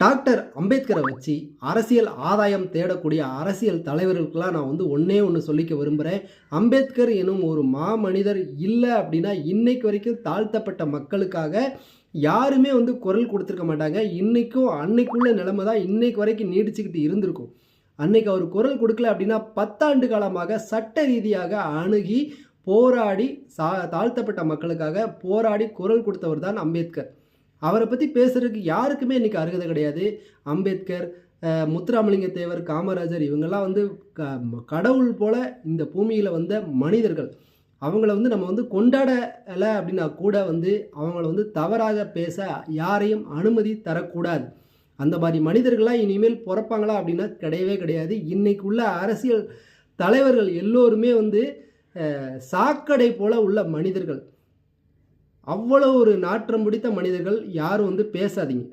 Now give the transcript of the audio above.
Doctor அம்பேத்கரை வச்சு அரசியல் ஆதாயம் தேடக்கூடிய அரசியல் தலைவர்களுக்கெல்லாம் நான் வந்து ஒன்றே ஒன்று சொல்லிக்க விரும்புகிறேன் அம்பேத்கர் எனும் ஒரு மாமனிதர் இல்லை அப்படின்னா இன்னைக்கு வரைக்கும் தாழ்த்தப்பட்ட மக்களுக்காக யாருமே வந்து குரல் கொடுத்துருக்க மாட்டாங்க. இன்றைக்கும் அன்னைக்குள்ள நிலைமை தான் இன்னைக்கு வரைக்கும் நீடிச்சுக்கிட்டு இருந்திருக்கும். அன்னைக்கு அவர் குரல் கொடுக்கல அப்படின்னா பத்தாண்டு காலமாக சட்ட ரீதியாக அணுகி போராடி சா தாழ்த்தப்பட்ட மக்களுக்காக போராடி குரல் கொடுத்தவர் தான் அம்பேத்கர். அவரை பற்றி பேசுறதுக்கு யாருக்குமே இன்றைக்கி அருகதை கிடையாது. அம்பேத்கர் முத்துராமலிங்க தேவர் காமராஜர் இவங்கெல்லாம் வந்து க- கடவுள் போல் இந்த பூமியில் வந்த மனிதர்கள். அவங்கள வந்து நம்ம வந்து கொண்டாடலை அப்படின்னா கூட வந்து அவங்கள வந்து தவறாக பேச யாரையும் அனுமதி தரக்கூடாது. அந்த மாதிரி மனிதர்களாக இனிமேல் பிறப்பாங்களா அப்படின்னா கிடையவே கிடையாது. இன்றைக்கு உள்ள அரசியல் தலைவர்கள் எல்லோருமே வந்து சாக்கடை போல் உள்ள மனிதர்கள். அவ்வளோ ஒரு நாற்றம் பிடித்த மனிதர்கள் யாரும் வந்து பேசாதீங்க.